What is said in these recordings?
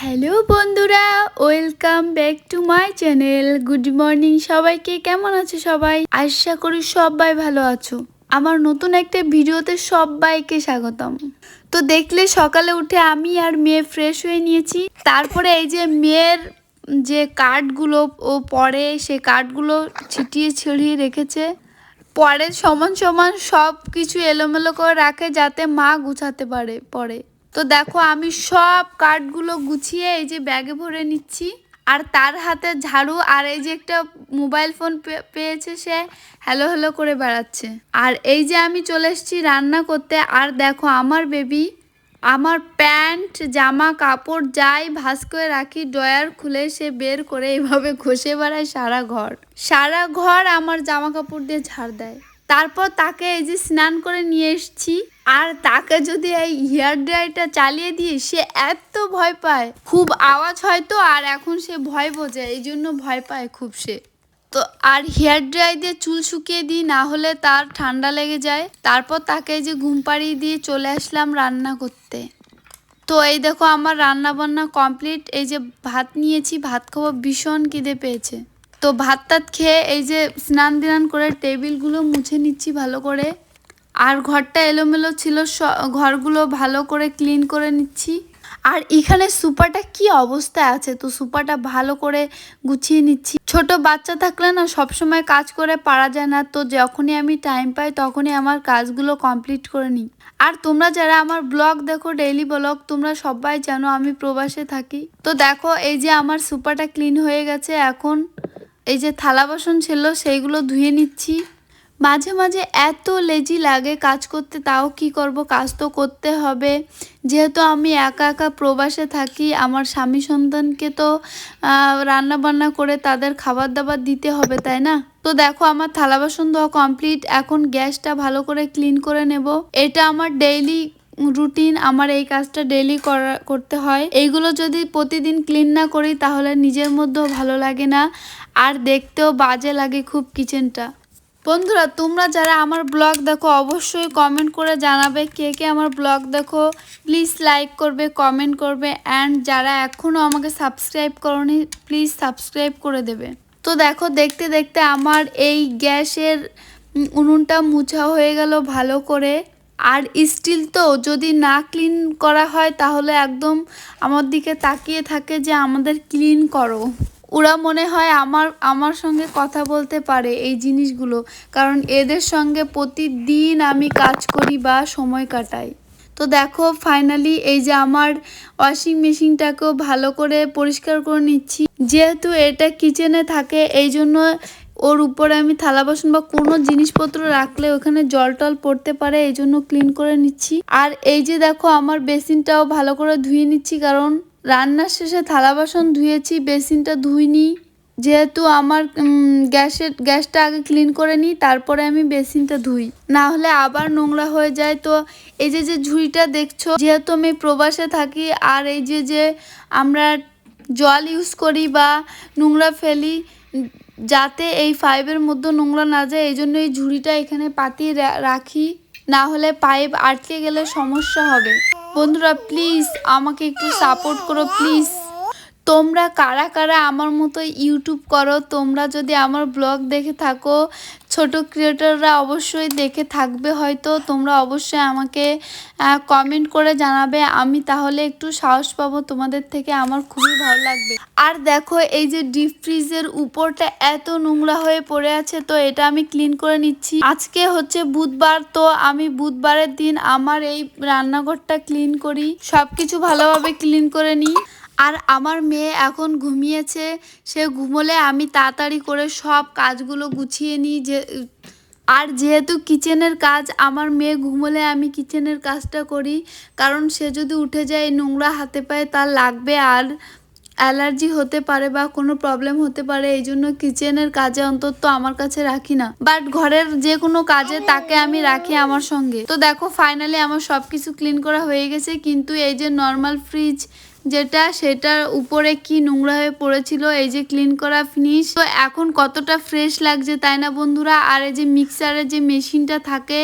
Hello বন্ধুরা, welcome back to my channel. Good morning সবাইকে, কেমন আছো সবাই? আশা করি সবাই ভালো আছো। আমার নতুন একটা ভিডিওতে সবাইকে স্বাগতম। তো দেখলে সকালে উঠে আমি আর মেয়ে ফ্রেশ হয়ে নিয়েছি। তারপরে এই যে মেয়ের যে কার্ডগুলো ও পরে সে কার্ডগুলো ছিটিয়ে ছিড়িয়ে রেখেছে। পরে সমান সমান সব কিছু এলোমেলো করে রাখে যাতে মা গুছাতে পারে, পরে। তো দেখো, আমি সব কার্ডগুলো গুছিয়ে এই যে ব্যাগে ভরে নিচ্ছি। আর তার হাতে ঝাড়ু আর এই যে একটা মোবাইল ফোন পেয়েছে সে, হ্যালো হ্যালো করে বেড়াচ্ছে। আর এই যে আমি চলে এসেছি রান্না করতে, আর দেখো আমার বেবি, আমার প্যান্ট, জামা, কাপড় যাই ভাস করে রাখি, ড্রয়ার খুলে সে বের করে এভাবে ঘষে বেড়ায় সারা ঘর। সারা ঘর আমার জামা কাপড় দিয়ে ঝাড় দেয়। তারপর তাকে এই যে স্নান করে নিয়ে এসছি। আর তাকে যদি এই হেয়ার ড্রাইটা চালিয়ে দিই সে এত ভয় পায়, খুব আওয়াজ হয় তো, আর এখন সে ভয় বোঝে, এই জন্য ভয় পায় খুব সে। তো আর হেয়ার ড্রাই দিয়ে চুল শুকিয়ে দিই, না হলে তার ঠান্ডা লেগে যায়। তারপর তাকে এই যে ঘুম পাড়িয়ে দিয়ে চলে আসলাম রান্না করতে। তো এই দেখো আমার রান্না বান্না কমপ্লিট, এই যে ভাত নিয়েছি, ভাত খাব, ভীষণ খিদে পেয়েছে। তো ভাত টাত খেয়ে এই যে স্নান দিনান করে টেবিলগুলো মুছে নিচ্ছি ভালো করে। আর ঘরটা এলোমেলো ছিল ঘরগুলো ভালো করে ক্লিন করে নিচ্ছি। আর এখানে সুপাটা কি অবস্থায় আছে? তো সুপাটা ভালো করে গুছিয়ে নিচ্ছি। ছোট বাচ্চা থাকলে না সবসময় কাজ করে পারা যায় না। তো যখনই আমি টাইম পাই তখনই আমার কাজগুলো কমপ্লিট করে নিই। আর তোমরা যারা আমার ব্লগ দেখো ডেইলি ব্লগ তোমরা সবাই জানো আমি প্রবাসে থাকি। তো দেখো এই যে আমার সুপাটা ক্লিন হয়ে গেছে এখন। এই যে থালা বাসন ছিল, সেইগুলো ধুয়ে নিচ্ছি। মাঝে মাঝে এত লেজি লাগে কাজ করতে, তাও কি করব? কাজ তো করতে হবে। যেহেতু আমি একা একা প্রবাসে থাকি, আমার স্বামী সন্তানকে তো রান্না বান্না করে তাদের খাবার দাবার দিতে হবে, তাই না? তো দেখো, আমার থালা বাসন ধোয়া কমপ্লিট। এখন গ্যাসটা ভালো করে ক্লিন করে নেব। এটা আমার ডেইলি রুটিন, আমার এই কাজটা ডেলি করা, করতে হয়। এইগুলো যদি প্রতিদিন ক্লিন না করি, তাহলে নিজের মধ্যেও ভালো লাগে না। আর দেখতেও বাজে লাগে খুব কিচেনটা। বন্ধুরা, তোমরা যারা আমার ব্লগ দেখো, অবশ্যই কমেন্ট করে জানাবে কে কে আমার ব্লগ দেখো। প্লিজ লাইক করবে কমেন্ট করবে অ্যান্ড যারা এখনও আমাকে সাবস্ক্রাইব করনি প্লিজ সাবস্ক্রাইব করে দেবে। তো দেখো, দেখতে দেখতে আমার এই গ্যাসের উনুনটা মুছা হয়ে গেল ভালো করে। আর স্টিল তো যদি না ক্লিন করা হয়, তাহলে একদম আমার দিকে তাকিয়ে থাকে যে আমাদের ক্লিন করো। ওরা মনে হয় আমার আমার সঙ্গে কথা বলতে পারে এই জিনিসগুলো। কারণ এদের সঙ্গে প্রতিদিন আমি কাজ করি বা সময় কাটাই। তো দেখো ফাইনালি এই যে আমার ওয়াশিং মেশিনটাকেও ভালো করে পরিষ্কার করে নিচ্ছি। যেহেতু এটা কিচেনে থাকে, এই জন্য ওর উপরে আমি থালা বাসন বা কোনো জিনিসপত্র রাখলে ওখানে জল টল পড়তে পারে, এই জন্য ক্লিন করে নিচ্ছি। আর এই যে দেখো, আমার বেসিনটাও ভালো করে ধুয়ে নিচ্ছি, কারণ রান্নার শেষে থালা বাসন ধুয়েছি, বেসিনটা ধুইনি। যেহেতু আমার গ্যাসের, গ্যাসটা আগে ক্লিন করে নিই, তারপরে আমি বেসিনটা ধুই। না হলে আবার নোংরা হয়ে যায়। তো এই যে যে ঝুড়িটা দেখছ, যেহেতু আমি প্রবাসে থাকি, আর এই যে যে আমরা জল ইউজ করি বা নোংরা ফেলি, যাতে এই ফাইভের মধ্যে নোংরা না যায়, এই জন্য এই ঝুড়িটা এখানে পাতিয়ে রাখি। না হলে পাইপ আটকে গেলে সমস্যা হবে। বন্ধুরা প্লিজ আমাকে একটু সাপোর্ট করো প্লিজ তোমরা কারা কারা আমার মতো ইউটিউব করো, তোমরা যদি আমার ব্লগ দেখে থাকো, ছোট ক্রিয়েটররা অবশ্যই দেখে থাকবে হয়তো, তোমরা অবশ্যই আমাকে কমেন্ট করে জানাবে, আমি তাহলে একটু সাহস পাবো তোমাদের থেকে, আমার খুবই ভালো লাগবে। আর দেখো, এই যে ডিপ ফ্রিজের উপরটা এত নোংরা হয়ে পড়ে আছে, তো এটা আমি ক্লিন করে নিচ্ছি। আজকে হচ্ছে বুধবার, তো আমি বুধবারের দিন আমার এই রান্নাঘরটা ক্লিন করি সব কিছু ভালোভাবে ক্লিন করে নিই। আর আমার মেয়ে এখন ঘুমিয়েছে, সে ঘুমোলে আমি তাড়াতাড়ি করে সব কাজগুলো গুছিয়ে নিই যে, আর যেহেতু কিচেনের কাজ, আমার মেয়ে ঘুমোলে আমি কিচেনের কাজটা করি, কারণ সে যদি উঠে যায় নোংরা হাতে পায়ে তার লাগবে আর অ্যালার্জি হতে পারে বা কোনো প্রবলেম হতে পারে, এই জন্য কিচেনের কাজে অন্তত আমার কাছে রাখি না। বাট ঘরের যে কোনো কাজে তাকে আমি রাখি আমার সঙ্গে। তো দেখো ফাইনালি আমার সব কিছু ক্লিন করা হয়ে গেছে, কিন্তু এই যে নর্মাল ফ্রিজ যেটা, সেটার উপরে কি নোংরা হয়ে পড়েছিল, এই যে ক্লিন করা ফিনিশ তো এখন কতটা ফ্রেশ লাগছে তাই না বন্ধুরা? আর এই যে মিক্সারের যে মেশিনটা থাকে,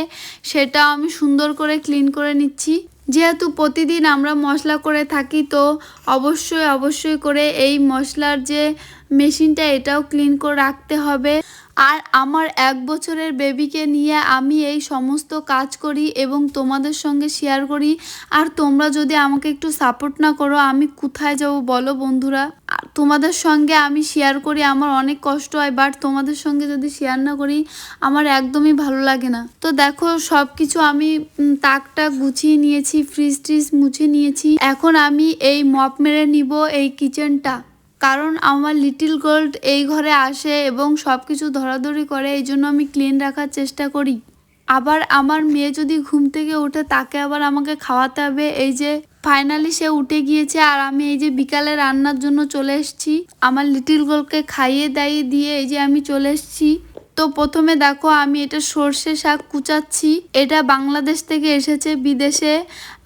সেটাও আমি সুন্দর করে ক্লিন করে নিচ্ছি। যেহেতু প্রতিদিন আমরা মশলা করে থাকি, তো অবশ্যই অবশ্যই করে এই মশলার যে মেশিনটা, এটাও ক্লিন করে রাখতে হবে। আর আমার এক বছরের বেবিকে নিয়ে আমি এই সমস্ত কাজ করি এবং তোমাদের সঙ্গে শেয়ার করি। আর তোমরা যদি আমাকে একটু সাপোর্ট না করো, আমি কোথায় যাব বলো বন্ধুরা? তোমাদের সঙ্গে আমি শেয়ার করি, আমার অনেক কষ্ট হয় বাট তোমাদের সঙ্গে যদি শেয়ার না করি, আমার একদমই ভালো লাগে না। তো দেখো সব কিছু আমি তাকটা গুছিয়ে নিয়েছি ফ্রিজ ট্রিজ মুছে নিয়েছি। এখন আমি এই মপ মেরে নিব এই কিচেনটা কারণ আমার লিটিল গোল্ড এই ঘরে আসে এবং সব কিছু ধরাধরি করে, এই জন্য আমি ক্লিন রাখার চেষ্টা করি। আবার আমার মেয়ে যদি ঘুম থেকে ওঠে, তাকে আবার আমাকে খাওয়াতে হবে। এই যে ফাইনালি সে উঠে গিয়েছে আর আমি এই যে বিকালে রান্নার জন্য চলে এসেছি। আমার লিটিল গোলকে খাইয়ে দাইয়ে দিয়ে এই যে আমি চলে এসেছি। তো প্রথমে দেখো আমি এটা সর্ষে শাক কুচাচ্ছি। এটা বাংলাদেশ থেকে এসেছে বিদেশে।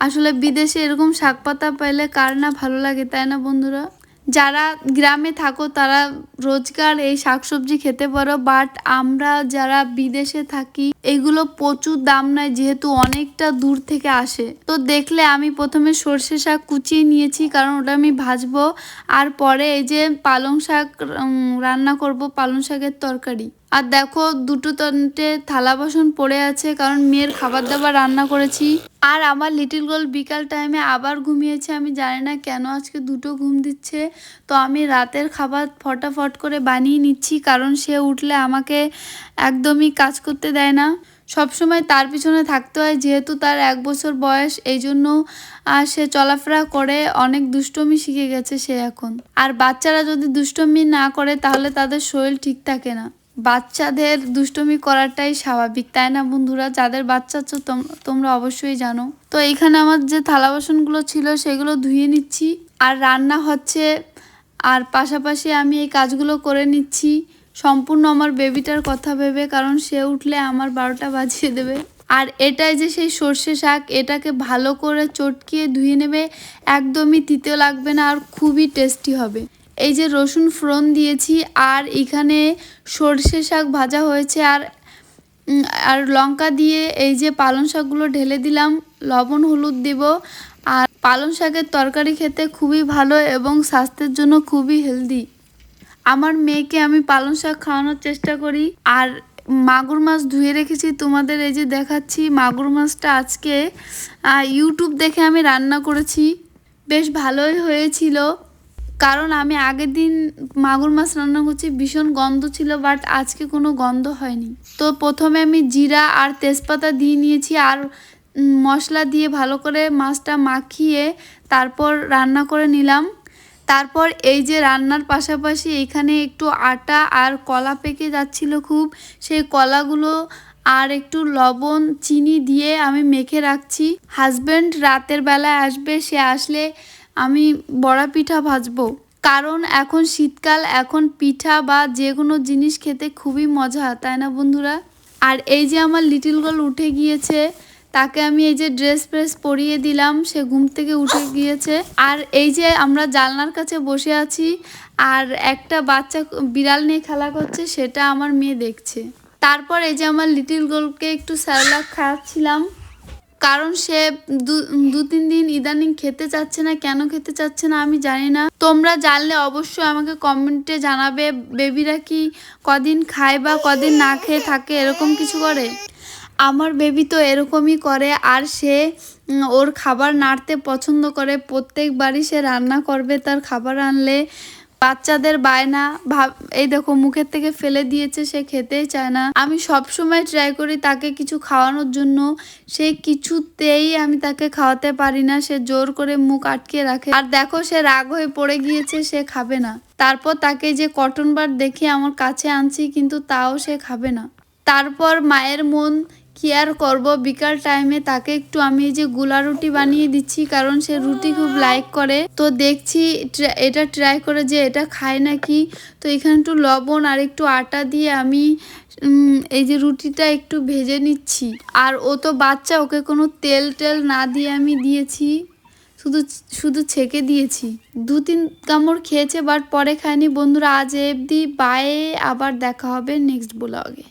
আসলে বিদেশে এরকম শাক পাতা পেলে কার না ভালো লাগে, তাই না বন্ধুরা? যারা গ্রামে থাকো, তারা রোজকার এই শাকসবজি খেতে পারো বাট আমরা যারা বিদেশে থাকি, এগুলো প্রচুর দাম নাই যেহেতু অনেকটা দূর থেকে আসে। তো দেখলে আমি প্রথমে সর্ষে শাক কুচিয়ে নিয়েছি, কারণ ওটা আমি ভাজবো, আর পরে এই যে পালং শাক রান্না করব, পালং শাকের তরকারি। আর দেখো, দুটো তন্টে থালা বাসন পড়ে আছে, কারণ মেয়ের খাবার দাবার রান্না করেছি। আর আমার লিটিল গোল বিকাল টাইমে আবার ঘুমিয়েছে, আমি জানি না কেন আজকে দুটো ঘুম দিচ্ছে। তো আমি রাতের খাবার ফটাফট করে বানিয়ে নিচ্ছি, কারণ সে উঠলে আমাকে একদমই কাজ করতে দেয় না। সবসময় তার পিছনে থাকতে হয়, যেহেতু তার এক বছর বয়স, এই জন্য সে চলাফেরা করে অনেক দুষ্টমি শিখে গেছে সে এখন। আর বাচ্চারা যদি দুষ্টমি না করে, তাহলে তাদের শরীর ঠিক থাকে না। বাচ্চাদের দুষ্টমি করাটাই স্বাভাবিক, তাই না বন্ধুরা? যাদের বাচ্চা আছে তোম- তোমরা অবশ্যই জানো। তো এইখানে আমার যে থালা বাসনগুলো ছিল সেগুলো ধুয়ে নিচ্ছি। আর রান্না হচ্ছে, আর পাশাপাশি আমি এই কাজগুলো করে নিচ্ছি। সম্পূর্ণ আমার বেবিটার কথা ভেবে, কারণ সে উঠলে আমার বারোটা বাজিয়ে দেবে। আর এটাই যে সেই সর্ষে শাক, এটাকে ভালো করে চটকিয়ে ধুয়ে নেবে, একদমই তিতে লাগবে না আর খুবই টেস্টি হবে। এই যে রসুন ফোড়ন দিয়েছি, আর এখানে সর্ষে শাক ভাজা হয়েছে, আর আর লঙ্কা দিয়ে এই যে পালং শাকগুলো ঢেলে দিলাম, লবণ, হলুদ দিব, আর পালং শাকের তরকারি খেতে খুবই ভালো এবং স্বাস্থ্যের জন্য খুবই হেলদি। আমার মেয়েকে আমি পালং শাক খাওয়ানোর চেষ্টা করি, আর মাগুর মাছ ধুয়ে রেখেছি, তোমাদের এই যে দেখাচ্ছি মাগুর মাছটা আজকে ইউটিউব দেখে আমি রান্না করেছি, বেশ ভালোই হয়েছিল। কারণ আমি আগের দিন মাগুর মাছ রান্না করছি, ভীষণ গন্ধ ছিল বাট আজকে কোনো গন্ধ হয়নি। তো প্রথমে আমি জিরা আর তেজপাতা দিয়ে নিয়েছি আর মশলা দিয়ে ভালো করে মাছটা মাখিয়ে তারপর রান্না করে নিলাম। তারপর এই যে রান্নার পাশাপাশি এখানে একটু আটা আর কলা পেকে যাচ্ছিল খুব, সেই কলাগুলো আর একটু লবণ, চিনি দিয়ে আমি মেখে রাখছি। হাজবেন্ড রাতের বেলায় আসবে, সে আসলে আমি বড়া পিঠা ভাজবো। কারণ এখন শীতকাল, এখন পিঠা বা যে কোনো জিনিস খেতে খুবই মজা, তাই না বন্ধুরা? আর এই যে আমার লিটিল গার্ল উঠে গিয়েছে, তাকে আমি এই যে ড্রেস ফ্রেস পরিয়ে দিলাম, সে ঘুম থেকে উঠে গিয়েছে। আর এই যে আমরা জানলার কাছে বসে আছি, আর একটা বাচ্চা বিড়াল নিয়ে খেলা করছে, সেটা আমার মেয়ে দেখছে। তারপর এই যে আমার লিটিল গোলকে একটু স্যালাক খাওয়াচ্ছিলাম। কারণ সে দু- তিন দিন ইদানিং খেতে চাচ্ছে না, কেন খেতে চাচ্ছে না আমি জানি না। তোমরা জানলে অবশ্যই আমাকে কমেন্টে জানাবে, বেবিরা কি কদিন খায় বা কদিন না খেয়ে থাকে, এরকম কিছু করে? আমার বেবি তো এরকমই করে, আর সে ওর খাবার নাড়তে পছন্দ করে। প্রত্যেকবারই সে রান্না করবে তার খাবার আনলে। বাচ্চাদের বায়না ভাব, এই দেখো মুখের থেকে ফেলে দিয়েছে, সে খেতেই চায় না। আমি সব সময় ট্রাই করি তাকে কিছু খাওয়ানোর জন্য। সে কিছুতেই আমি তাকে খাওয়াতে পারি না। সে জোর করে মুখ আটকে রাখে। আর দেখো সে রাগ হয়ে পড়ে গিয়েছে, সে খাবে না। তারপর তাকে যে কটন বার দেখে আমার কাছে আনছি, কিন্তু তাও সে খাবে না। তারপর মায়ের মন কি আর করব। বিকাল টাইমে তাকে একটু আমি এই যে গুলা রুটি বানিয়ে দিচ্ছি, কারণ সে রুটি খুব লাইক করে। তো দেখছি এটা ট্রাই করে যে এটা খায় নাকি। তো এখানে একটু লবণ আর একটু আটা দিয়ে আমি এই যে রুটিটা একটু ভেজে নিচ্ছি। আর ও তো বাচ্চা, ওকে কোনো তেল টেল না দিয়ে আমি দিয়েছি। শুধু শুধু ছেঁকে দিয়েছি। দু তিন কামড় খেয়েছে বাট পরে খায়নি। বন্ধুরা, আজ এবদি বায়ে আবার দেখা হবে নেক্সট ব্লগে